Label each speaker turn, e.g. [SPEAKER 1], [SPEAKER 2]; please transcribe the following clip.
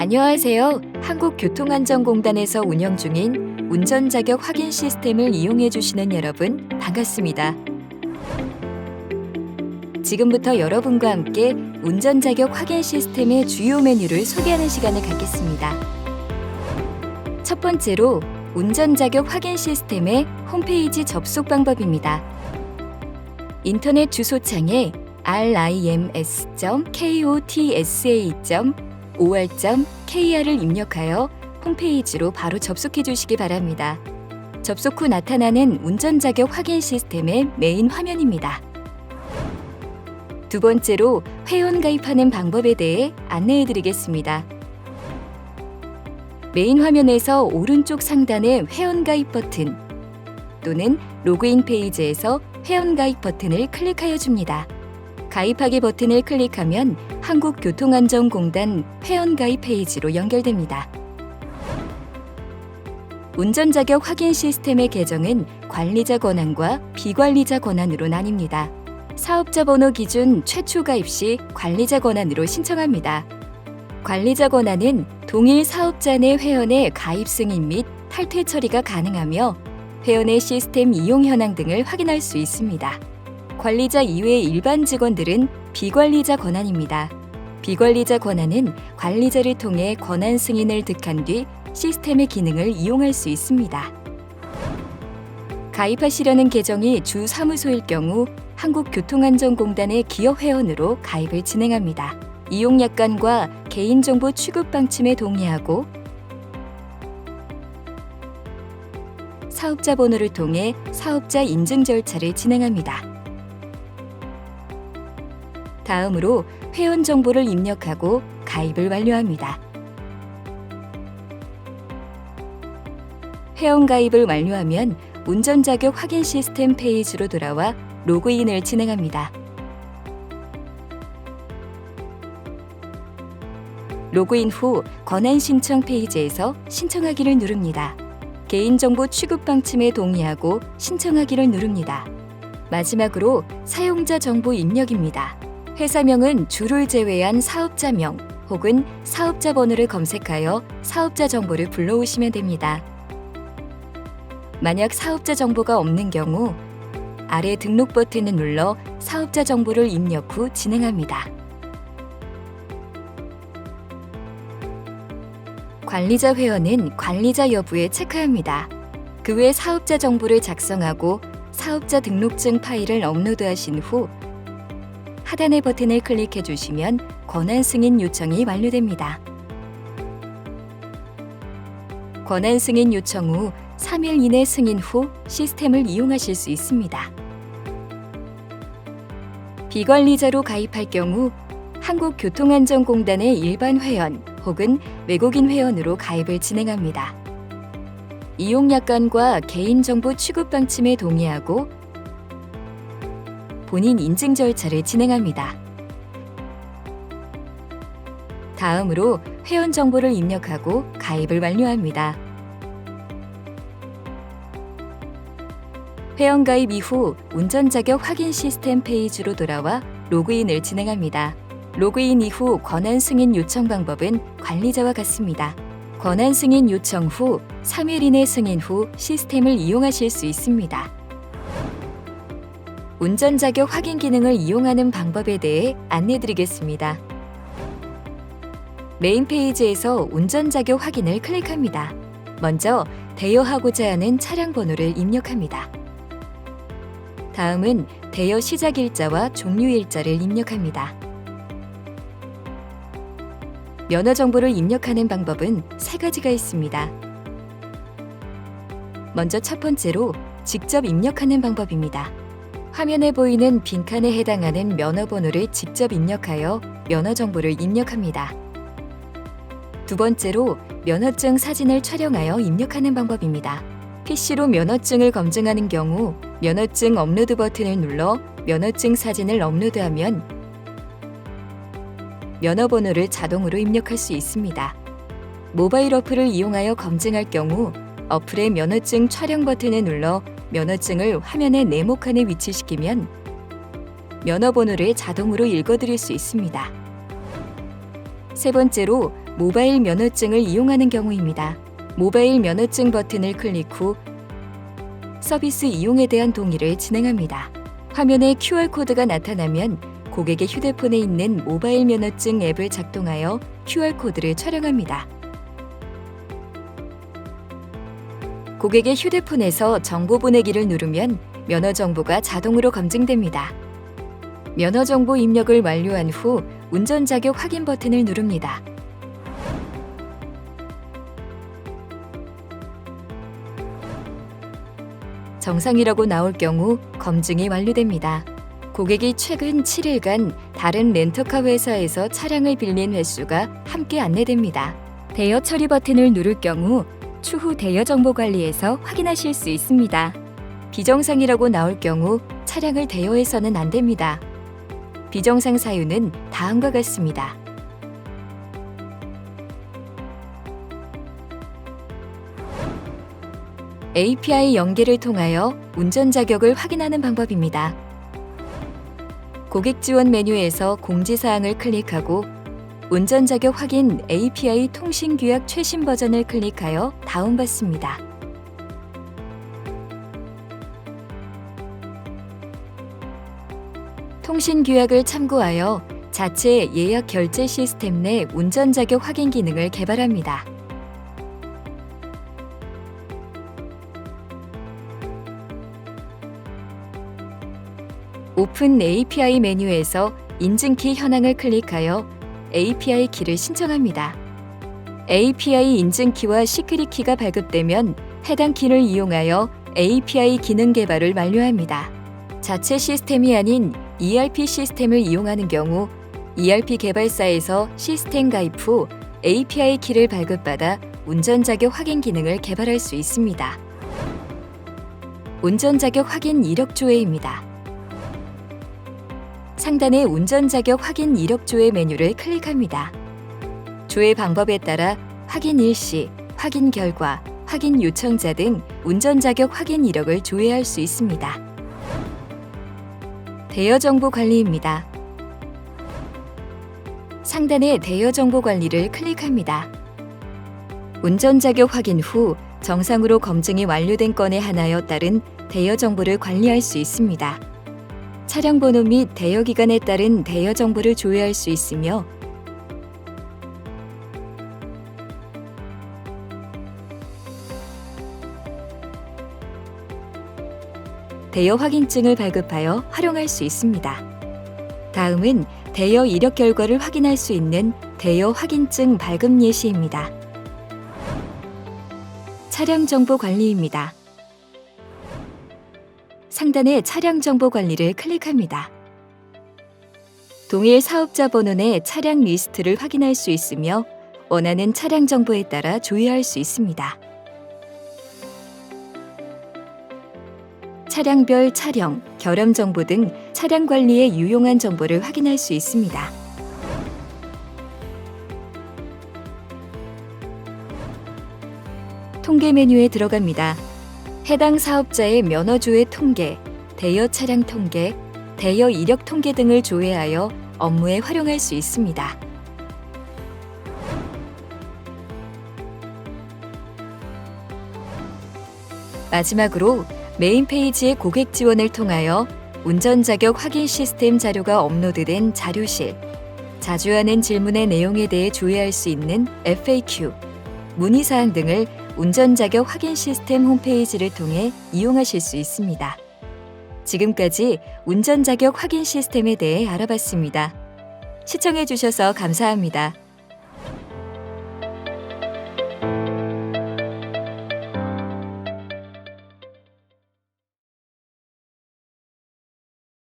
[SPEAKER 1] 안녕하세요. 한국교통안전공단에서 운영 중인 운전 자격 확인 시스템을 이용해 주시는 여러분 반갑습니다. 지금부터 여러분과 함께 운전 자격 확인 시스템의 주요 메뉴를 소개하는 시간을 갖겠습니다. 첫 번째로 운전 자격 확인 시스템의 홈페이지 접속 방법입니다. 인터넷 주소창에 rims.kotsa.or.kr을 입력하여 홈페이지로 바로 접속해 주시기 바랍니다. 접속 후 나타나는 운전 자격 확인 시스템의 메인 화면입니다. 두 번째로 회원 가입하는 방법에 대해 안내해 드리겠습니다. 메인 화면에서 오른쪽 상단의 회원 가입 버튼 또는 로그인 페이지에서 회원 가입 버튼을 클릭하여 줍니다. 가입하기 버튼을 클릭하면 한국교통안전공단 회원 가입 페이지로 연결됩니다. 운전 자격 확인 시스템의 계정은 관리자 권한과 비관리자 권한으로 나뉩니다. 사업자 번호 기준 최초 가입 시 관리자 권한으로 신청합니다. 관리자 권한은 동일 사업자 내 회원의 가입 승인 및 탈퇴 처리가 가능하며 회원의 시스템 이용 현황 등을 확인할 수 있습니다. 관리자 이외의 일반 직원들은 비관리자 권한입니다. 비관리자 권한은 관리자를 통해 권한 승인을 득한 뒤 시스템의 기능을 이용할 수 있습니다. 가입하시려는 계정이 주 사무소일 경우 한국교통안전공단의 기업 회원으로 가입을 진행합니다. 이용 약관과 개인정보 취급 방침에 동의하고 사업자 번호를 통해 사업자 인증 절차를 진행합니다. 다음으로 회원 정보를 입력하고 가입을 완료합니다. 회원 가입을 완료하면 운전 자격 확인 시스템 페이지로 돌아와 로그인을 진행합니다. 로그인 후 권한 신청 페이지에서 신청하기를 누릅니다. 개인정보 취급 방침에 동의하고 신청하기를 누릅니다. 마지막으로 사용자 정보 입력입니다. 회사명은 주를 제외한 사업자명 혹은 사업자 번호를 검색하여 사업자 정보를 불러오시면 됩니다. 만약 사업자 정보가 없는 경우 아래 등록 버튼을 눌러 사업자 정보를 입력 후 진행합니다. 관리자 회원은 관리자 여부에 체크합니다. 그 외 사업자 정보를 작성하고 사업자 등록증 파일을 업로드하신 후 하단의 버튼을 클릭해 주시면 권한 승인 요청이 완료됩니다. 권한 승인 요청 후 3일 이내 승인 후 시스템을 이용하실 수 있습니다. 비관리자로 가입할 경우 한국교통안전공단의 일반 회원 혹은 외국인 회원으로 가입을 진행합니다. 이용 약관과 개인정보 취급 방침에 동의하고 본인 인증 절차를 진행합니다. 다음으로 회원 정보를 입력하고 가입을 완료합니다. 회원 가입 이후 운전 자격 확인 시스템 페이지로 돌아와 로그인을 진행합니다. 로그인 이후 권한 승인 요청 방법은 관리자와 같습니다. 권한 승인 요청 후 3일 이내 승인 후 시스템을 이용하실 수 있습니다. 운전 자격 확인 기능을 이용하는 방법에 대해 안내 드리겠습니다. 메인 페이지에서 운전 자격 확인을 클릭합니다. 먼저 대여하고자 하는 차량 번호를 입력합니다. 다음은 대여 시작 일자와 종료 일자를 입력합니다. 면허 정보를 입력하는 방법은 세 가지가 있습니다. 먼저 첫 번째로 직접 입력하는 방법입니다. 화면에 보이는 빈칸에 해당하는 면허 번호를 직접 입력하여 면허 정보를 입력합니다. 두 번째로 면허증 사진을 촬영하여 입력하는 방법입니다. PC로 면허증을 검증하는 경우 면허증 업로드 버튼을 눌러 면허증 사진을 업로드하면 면허 번호를 자동으로 입력할 수 있습니다. 모바일 어플을 이용하여 검증할 경우 어플의 면허증 촬영 버튼을 눌러 면허증을 화면의 네모 칸에 위치시키면 면허 번호를 자동으로 읽어드릴 수 있습니다. 세 번째로 모바일 면허증을 이용하는 경우입니다. 모바일 면허증 버튼을 클릭 후 서비스 이용에 대한 동의를 진행합니다. 화면에 QR코드가 나타나면 고객의 휴대폰에 있는 모바일 면허증 앱을 작동하여 QR코드를 촬영합니다. 고객의 휴대폰에서 정보 보내기를 누르면 면허 정보가 자동으로 검증됩니다. 면허 정보 입력을 완료한 후 운전 자격 확인 버튼을 누릅니다. 정상이라고 나올 경우 검증이 완료됩니다. 고객이 최근 7일간 다른 렌터카 회사에서 차량을 빌린 횟수가 함께 안내됩니다. 대여 처리 버튼을 누를 경우 추후 대여 정보 관리에서 확인하실 수 있습니다. 비정상이라고 나올 경우 차량을 대여해서는 안 됩니다. 비정상 사유는 다음과 같습니다. API 연계를 통하여 운전 자격을 확인하는 방법입니다. 고객 지원 메뉴에서 공지 사항을 클릭하고 운전 자격 확인 API 통신 규약 최신 버전을 클릭하여 다운받습니다. 통신 규약을 참고하여 자체 예약 결제 시스템 내 운전 자격 확인 기능을 개발합니다. 오픈 API 메뉴에서 인증키 현황을 클릭하여 API 키를 신청합니다. API 인증 키와 시크릿 키가 발급되면 해당 키를 이용하여 API 기능 개발을 완료합니다. 자체 시스템이 아닌 ERP 시스템을 이용하는 경우 ERP 개발사에서 시스템 가입 후 API 키를 발급받아 운전 자격 확인 기능을 개발할 수 있습니다. 운전 자격 확인 이력 조회입니다. 상단의 운전 자격 확인 이력 조회 메뉴를 클릭합니다. 조회 방법에 따라 확인 일시, 확인 결과, 확인 요청자 등 운전 자격 확인 이력을 조회할 수 있습니다. 대여 정보 관리입니다. 상단의 대여 정보 관리를 클릭합니다. 운전 자격 확인 후 정상으로 검증이 완료된 건에 하나여 따른 대여 정보를 관리할 수 있습니다. 차량 번호 및 대여 기간에 따른 대여 정보를 조회할 수 있으며 대여 확인증을 발급하여 활용할 수 있습니다. 다음은 대여 이력 결과를 확인할 수 있는 대여 확인증 발급 예시입니다. 차량 정보 관리입니다. 상단의 차량 정보 관리를 클릭합니다. 동일 사업자 번호 내 차량 리스트를 확인할 수 있으며 원하는 차량 정보에 따라 조회할 수 있습니다. 차량별 차량, 결함 정보 등 차량 관리에 유용한 정보를 확인할 수 있습니다. 통계 메뉴에 들어갑니다. 해당 사업자의 면허 조회 통계, 대여 차량 통계, 대여 이력 통계 등을 조회하여 업무에 활용할 수 있습니다. 마지막으로 메인 페이지의 고객 지원을 통하여 운전 자격 확인 시스템 자료가 업로드된 자료실, 자주 하는 질문의 내용에 대해 조회할 수 있는 FAQ, 문의 사항 등을 운전 자격 확인 시스템 홈페이지를 통해 이용하실 수 있습니다. 지금까지 운전 자격 확인 시스템에 대해 알아봤습니다. 시청해 주셔서 감사합니다.